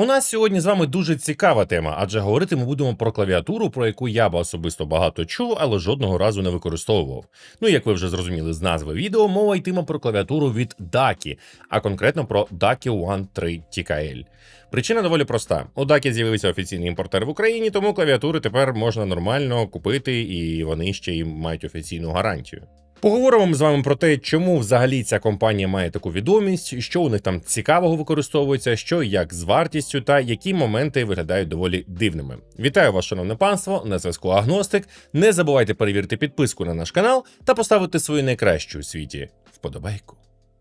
У нас сьогодні з вами дуже цікава тема, адже говорити ми будемо про клавіатуру, про яку я б особисто багато чув, але жодного разу не використовував. Ну, як ви вже зрозуміли з назви відео, мова йтиме про клавіатуру від DACI, а конкретно про DACI One 3 TKL. Причина доволі проста. У DACI з'явився офіційний імпортер в Україні, тому клавіатури тепер можна нормально купити, і вони ще й мають офіційну гарантію. Поговоримо з вами про те, чому взагалі ця компанія має таку відомість, що у них там цікавого використовується, що як з вартістю, та які моменти виглядають доволі дивними. Вітаю вас, шановне панство, на зв'язку Агностик. Не забувайте перевірити підписку на наш канал та поставити свою найкращу у світі вподобайку.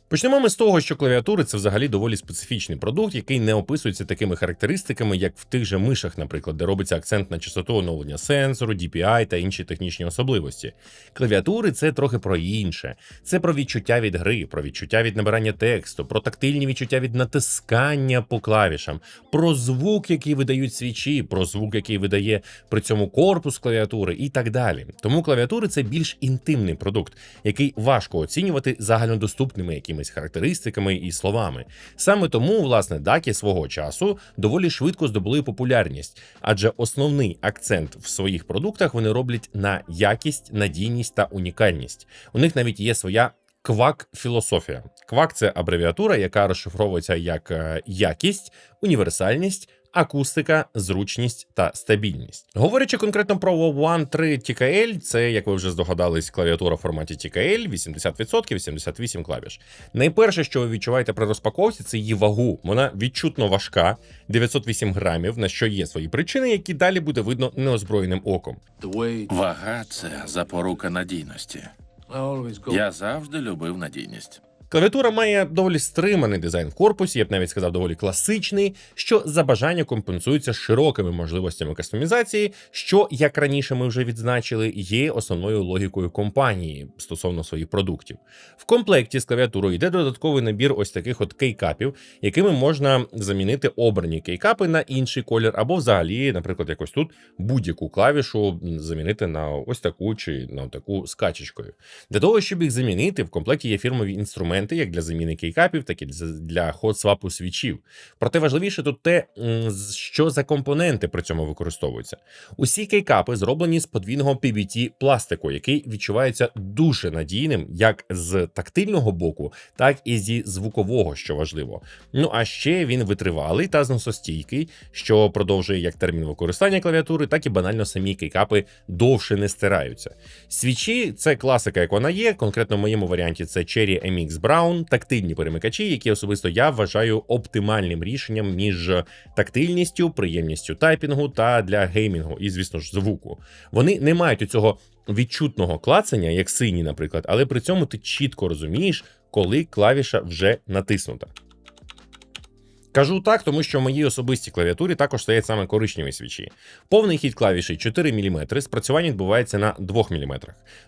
Почнемо ми з того, що клавіатури це взагалі доволі специфічний продукт, який не описується такими характеристиками, як в тих же мишах, наприклад, де робиться акцент на частоту оновлення сенсору, DPI та інші технічні особливості. Клавіатури це трохи про інше. Це про відчуття від гри, про відчуття від набирання тексту, про тактильні відчуття від натискання по клавішам, про звук, який видають свічі, про звук, який видає при цьому корпус клавіатури, і так далі. Тому клавіатури це більш інтимний продукт, який важко оцінювати загальнодоступними якимись характеристиками і словами. Саме тому, власне, дакі свого часу доволі швидко здобули популярність, адже основний акцент в своїх продуктах вони роблять на якість, надійність та унікальність. У них навіть є своя. Квак філософія. Квак це абревіатура, яка розшифровується як е, якість, універсальність, акустика, зручність та стабільність. Говорячи конкретно про One 3 TKL, це, як ви вже здогадались, клавіатура в форматі TKL, 80%, 88 клавіш. Найперше, що ви відчуваєте при розпаковці, це її вагу. Вона відчутно важка, 908 грамів, на що є свої причини, які далі буде видно неозброєним оком. Вага це запорука надійності. Я завжди любив надійність. Клавіатура має доволі стриманий дизайн в корпусі, я б навіть сказав, доволі класичний, що за бажання компенсується широкими можливостями кастомізації, що, як раніше ми вже відзначили, є основною логікою компанії стосовно своїх продуктів. В комплекті з клавіатурою йде додатковий набір ось таких от кейкапів, якими можна замінити обрані кейкапи на інший колір, або взагалі, наприклад, якось тут будь-яку клавішу замінити на ось таку чи на таку з качечкою. Для того, щоб їх замінити, в комплекті є фірмові інструменти, як для заміни кейкапів, так і для ход-свапу свічів. Проте важливіше тут те, що за компоненти при цьому використовуються. Усі кейкапи зроблені з подвійного PBT пластику, який відчувається дуже надійним як з тактильного боку, так і зі звукового, що важливо. Ну а ще він витривалий та зносостійкий, що продовжує як термін використання клавіатури, так і банально самі кейкапи довше не стираються. Свічі це класика, як вона є. Конкретно в моєму варіанті це Cherry MX Brown, тактильні перемикачі, які особисто я вважаю оптимальним рішенням між тактильністю, приємністю тайпінгу та для геймінгу, і, звісно ж, звуку. Вони не мають у цього відчутного клацання, як сині, наприклад, але при цьому ти чітко розумієш, коли клавіша вже натиснута. Кажу так, тому що в моїй особистій клавіатурі також стоять саме коричневі свічі. Повний хід клавіші 4 мм, спрацювання відбувається на 2 мм.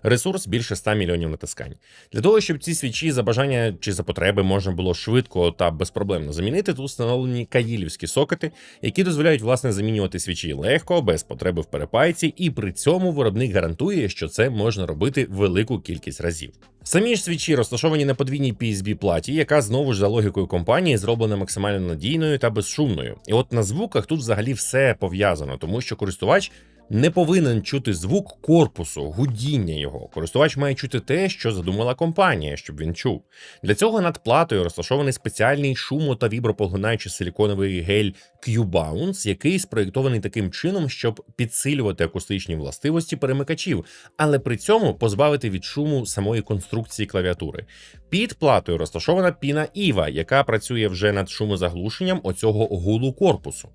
Ресурс більше 100 мільйонів натискань. Для того, щоб ці свічі за бажання чи за потреби можна було швидко та безпроблемно замінити, тут встановлені каїлівські сокети, які дозволяють власне замінювати свічі легко, без потреби в перепайці, і при цьому виробник гарантує, що це можна робити велику кількість разів. Самі ж свічі розташовані на подвійній PSB платі, яка знову ж за логікою компанії зроблена максимально надійною та безшумною. І от на звуках тут взагалі все пов'язано, тому що користувач не повинен чути звук корпусу, гудіння його. Користувач має чути те, що задумала компанія, щоб він чув. Для цього над платою розташований спеціальний шумо та вібропоглинаючий силіконовий гель Q-Bounce, який спроєктований таким чином, щоб підсилювати акустичні властивості перемикачів, але при цьому позбавити від шуму самої конструкції клавіатури. Під платою розташована піна Іва, яка працює вже над шумозаглушенням оцього гулу корпусу.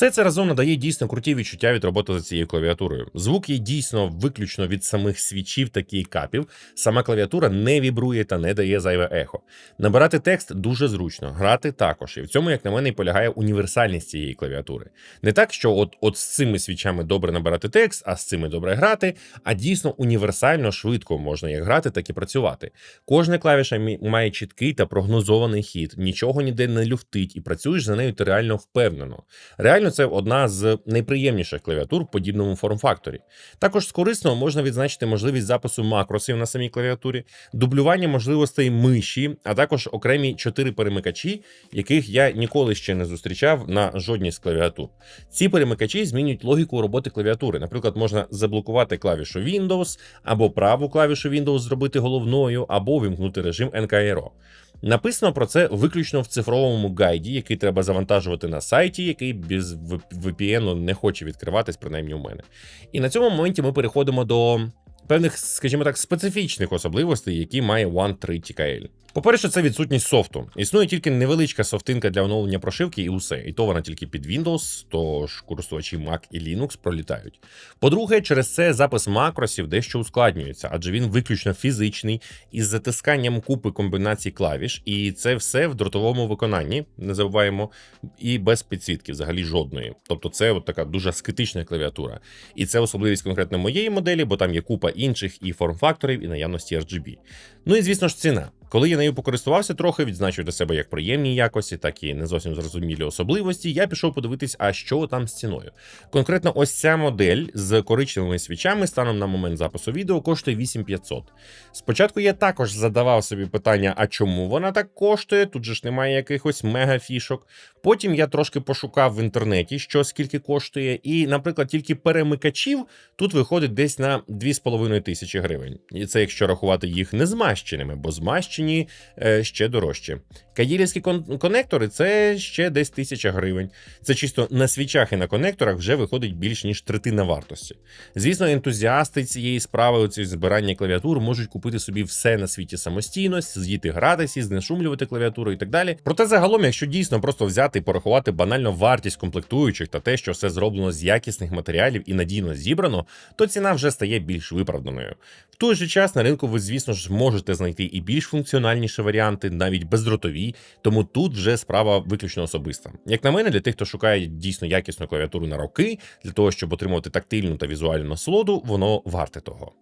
Все це разом надає дійсно круті відчуття від роботи за цією клавіатурою. Звук є дійсно виключно від самих свічів та кейкапів. Сама клавіатура не вібрує та не дає зайве ехо. Набирати текст дуже зручно, грати також. І в цьому, як на мене, і полягає універсальність цієї клавіатури. Не так, що от, от з цими свічами добре набирати текст, а з цими добре грати, а дійсно універсально швидко можна як грати, так і працювати. Кожна клавіша має чіткий та прогнозований хід, нічого ніде не люфтить, і працюєш за нею ти реально впевнено. Реально Реально, це одна з найприємніших клавіатур в подібному форм-факторі. Також з корисного можна відзначити можливість запису макросів на самій клавіатурі, дублювання можливостей миші, а також окремі чотири перемикачі, яких я ніколи ще не зустрічав на жодній з клавіатур. Ці перемикачі змінюють логіку роботи клавіатури. Наприклад, можна заблокувати клавішу Windows або праву клавішу Windows зробити головною, або вимкнути режим NKRO. Написано про це виключно в цифровому гайді, який треба завантажувати на сайті, який без VPN не хоче відкриватись, принаймні у мене. І на цьому моменті ми переходимо до певних, скажімо так, специфічних особливостей, які має One 3 TKL. По-перше, це відсутність софту. Існує тільки невеличка софтинка для оновлення прошивки, і усе. І то вона тільки під Windows, тож користувачі Mac і Linux пролітають. По-друге, через це запис макросів дещо ускладнюється, адже він виключно фізичний із затисканням купи комбінацій клавіш, і це все в дротовому виконанні, не забуваємо, і без підсвітки, взагалі жодної. Тобто, це от така дуже аскетична клавіатура. І це особливість конкретно моєї моделі, бо там є купа інших і форм-факторів, і наявності RGB. Ну і звісно ж, ціна. Коли я нею покористувався трохи, відзначив для себе як приємні якості, так і не зовсім зрозумілі особливості. Я пішов подивитись, а що там з ціною. Конкретно, ось ця модель з коричневими свічами станом на момент запису відео коштує 8500. Спочатку я також задавав собі питання, а чому вона так коштує? Тут же ж немає якихось мегафішок. Потім я трошки пошукав в інтернеті, що скільки коштує, і, наприклад, тільки перемикачів тут виходить десь на 2,5 тисячі гривень. І це якщо рахувати їх не змащеними, бо змащені е, ще дорожче. Каїрівські конектори це ще десь тисяча гривень. Це чисто на свічах і на конекторах вже виходить більш ніж третина вартості. Звісно, ентузіасти цієї справи, оці збирання клавіатур, можуть купити собі все на світі самостійно, сидіти гратися, знешумлювати клавіатуру і так далі. Проте загалом, якщо дійсно просто взяти і порахувати банально вартість комплектуючих та те, що все зроблено з якісних матеріалів і надійно зібрано, то ціна вже стає більш виправданою. В той же час на ринку ви, звісно ж, можете знайти і більш функціональніші варіанти, навіть бездротові, тому тут вже справа виключно особиста. Як на мене, для тих, хто шукає дійсно якісну клавіатуру на роки, для того, щоб отримувати тактильну та візуальну насолоду, воно варте того.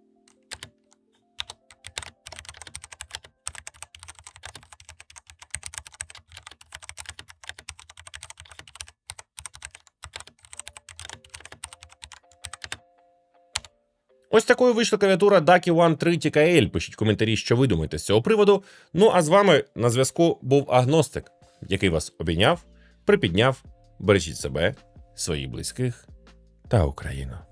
Ось такою вийшла клавіатура Ducky One 3 TKL. Пишіть коментарі, що ви думаєте з цього приводу. Ну а з вами на зв'язку був агностик, який вас обійняв, припідняв. Бережіть себе, своїх близьких та Україну.